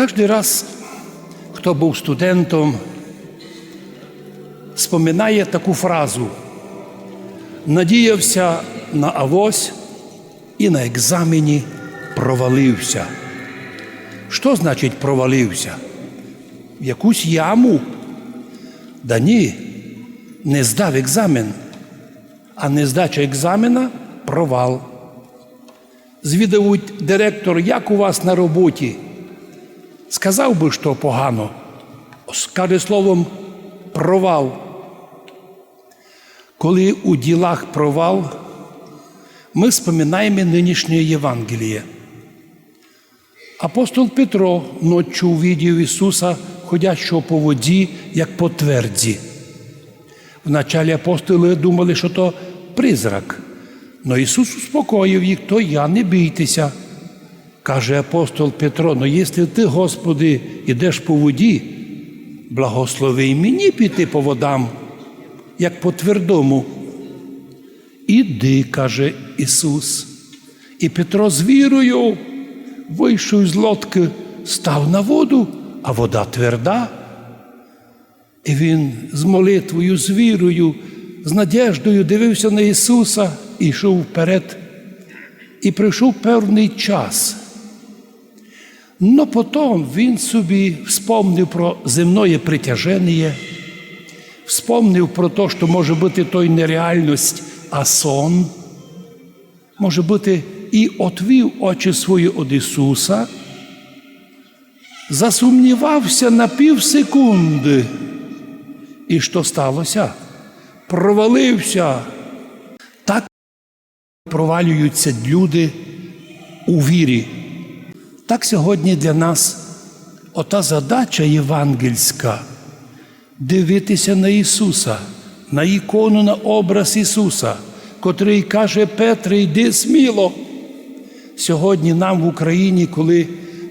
Кожен раз, хто був студентом, споминає таку фразу: надіявся на авось і на екзамені провалився. Що значить провалився? В якусь яму? Да ні, не здав екзамен, а нездача екзамена провал. Звідавуть директор, як у вас на роботі. Сказав би, що погано, скаже словом провал. Коли у ділах провал, ми споминаємо нинішнє Євангеліє. Апостол Петро ночі увидів Ісуса, ходячого по воді, як по тверді. Вначалі апостоли думали, що то призрак. Но Ісус успокоїв їх, то я не бійтеся. Каже апостол Петро: ну якщо ти, Господи, йдеш по воді, благослови й мені піти по водам, як по твердому. Іди, каже Ісус. І Петро з вірою вийшов з лодки, став на воду, а вода тверда. І він з молитвою, з вірою, з надіждою дивився на Ісуса і йшов вперед. І прийшов певний час. Но потім він собі вспомнив про земне притяження, вспомнив про те, що може бути той не реальність, а сон. Може бути, і отвів очі свої від Ісуса, засумнівався на пів секунди. І що сталося? Провалився. Так провалюються люди у вірі. Так сьогодні для нас ота задача євангельська дивитися на Ісуса, на ікону, на образ Ісуса, котрий каже Петре, йди сміло. Сьогодні нам в Україні, коли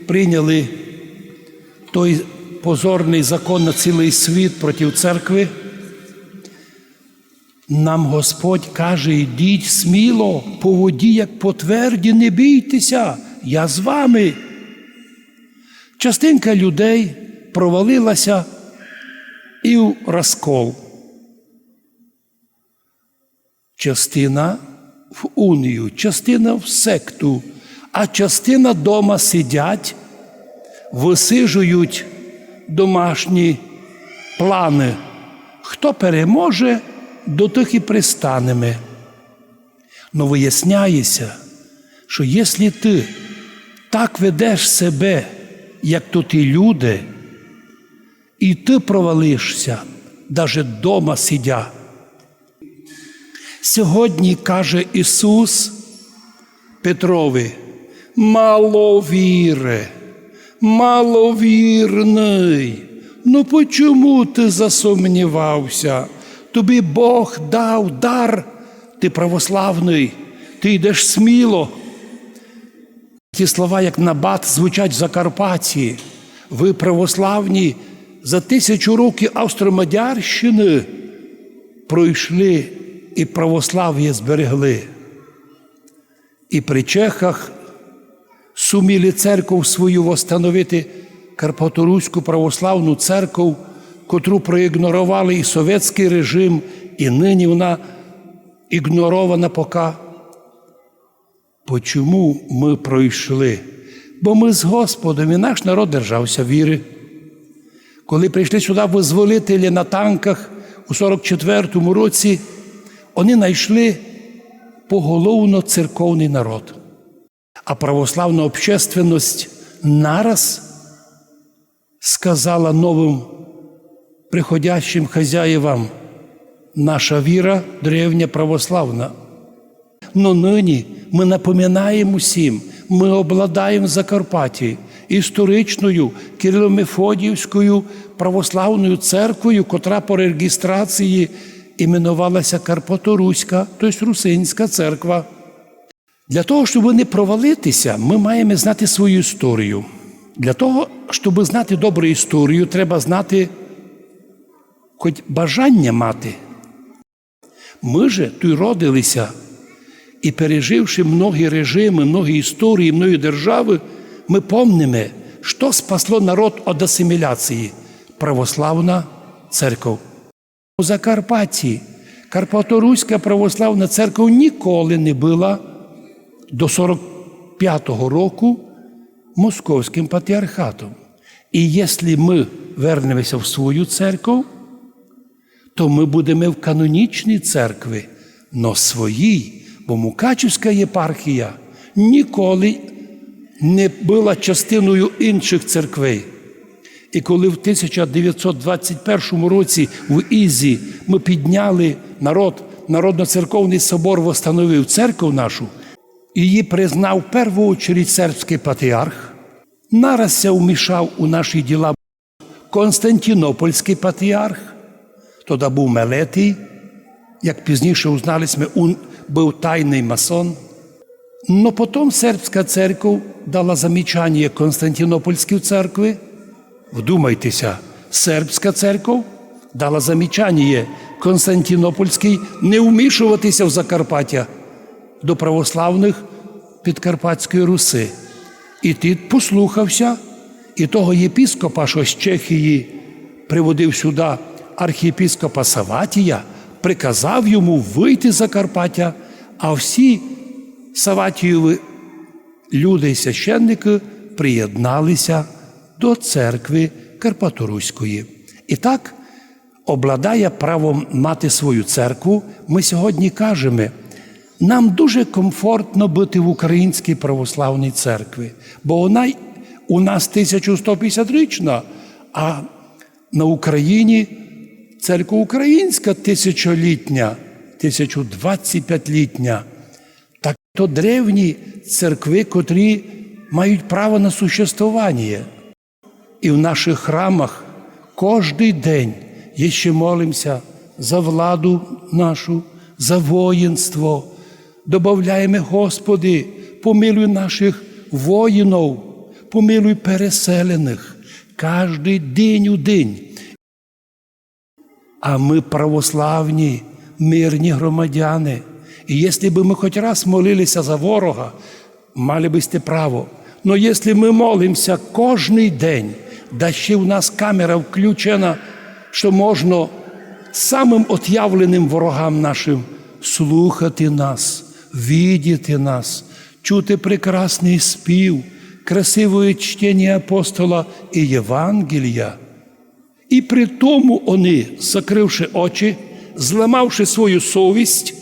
прийняли той позорний закон на цілий світ проти церкви, нам Господь каже, йдіть сміло, по воді, як по тверді, не бійтеся, я з вами. Частинка людей провалилася і в розкол. Частина в унію, частина в секту, а частина дома сидять, висижують домашні плани. Хто переможе, до тих і пристанеме. Но виясняється, що якщо ти так ведеш себе, як то ті люди, і ти провалишся, навіть дома сидя. Сьогодні каже Ісус Петрові, маловіре, маловірний. Ну почому ти засумнівався? Тобі Бог дав дар, ти православний, ти йдеш сміло. Ті слова, як набат, звучать в Закарпатті. Ви православні за тисячу років Австро-Мадярщини пройшли і православ'я зберегли. І при Чехах суміли церкву свою восстановити Карпаторуську православну церкву, котру проігнорували і совєтський режим, і нині вона ігнорована поки. Почому ми пройшли? Бо ми з Господом і наш народ держався віри. Коли прийшли сюди визволителі на танках у 44-му році, вони знайшли поголовно церковний народ. А православна общественність нараз сказала новим приходящим хазяївам, наша віра древня православна. Но нині ми напоминаємо усім, ми обладаємо Закарпатті історичною Кирило-Мефодіївською православною церквою, котра по реєстрації іменувалася Карпаторуська, тобто Русинська церква. Для того, щоб не провалитися, ми маємо знати свою історію. Для того, щоб знати добру історію, треба знати, хоч бажання мати. Ми же тут родилися і переживши многі режими, многі історії, многі держави, ми помнимо, что спасло народ від асиміляції? Православна церква. У Закарпатті Карпаторуська православна церква ніколи не була до 45-го року московським патріархатом. І якщо ми вернемося в свою церкву, то ми будемо в канонічній церкві, но своїй, бо Мукачівська єпархія ніколи не була частиною інших церквей. І коли в 1921 році в Ізі ми підняли народ, Народно-церковний собор восстановив церкву нашу, її признав в першу чергу сербський патріарх, наразся вмішав у наші діла Константинопольський патріарх, тоді був Мелетій, як пізніше узнали, ми, був тайний масон. Но потім сербська церква дала замічання Константинопольській церкві. Вдумайтеся, сербська церква дала замічання Константинопольській не вмішуватися в Закарпаття до православних Підкарпатської Руси. І ти послухався, і того єпіскопа, що з Чехії приводив сюди архієпіскопа Саватія, приказав йому вийти з Закарпаття, а всі Саватієві люди і священники приєдналися до церкви Карпаторуської. І так, обладає правом мати свою церкву, ми сьогодні кажемо, нам дуже комфортно бути в Українській православній церкві, бо вона у нас 1150-річна, а на Україні церква українська тисячолітня, 1025-літня. Так то древні церкви, котрі мають право на существування. І в наших храмах кожний день є ще молимося за владу нашу, за воїнство. Добавляємо, Господи, помилуй наших воїнів, помилуй переселених кожний день у день. А ми православні, мирні громадяни. І якщо б ми хоч раз молилися за ворога, мали би сте право. Но якщо ми молимося кожний день, да ще в нас камера включена, що можна самим от'явленим ворогам нашим слухати нас, видіти нас, чути прекрасний спів, красиве чтення апостола і Євангелія. І при тому вони, закривши очі, зламавши свою совість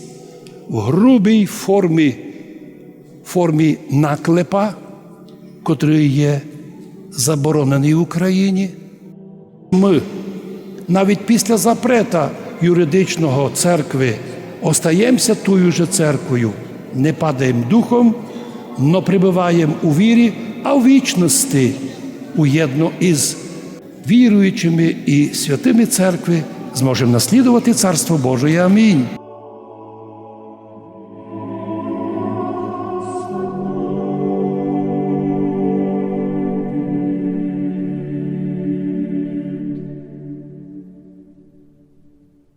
в грубій формі, формі наклепа, котрий є заборонений в Україні. Ми навіть після запрета юридичного церкви остаємося тою же церквою, не падаємо духом, но прибуваємо у вірі, а в вічності уєдно із віруючими і святими церкви зможемо наслідувати Царство Боже. Амінь.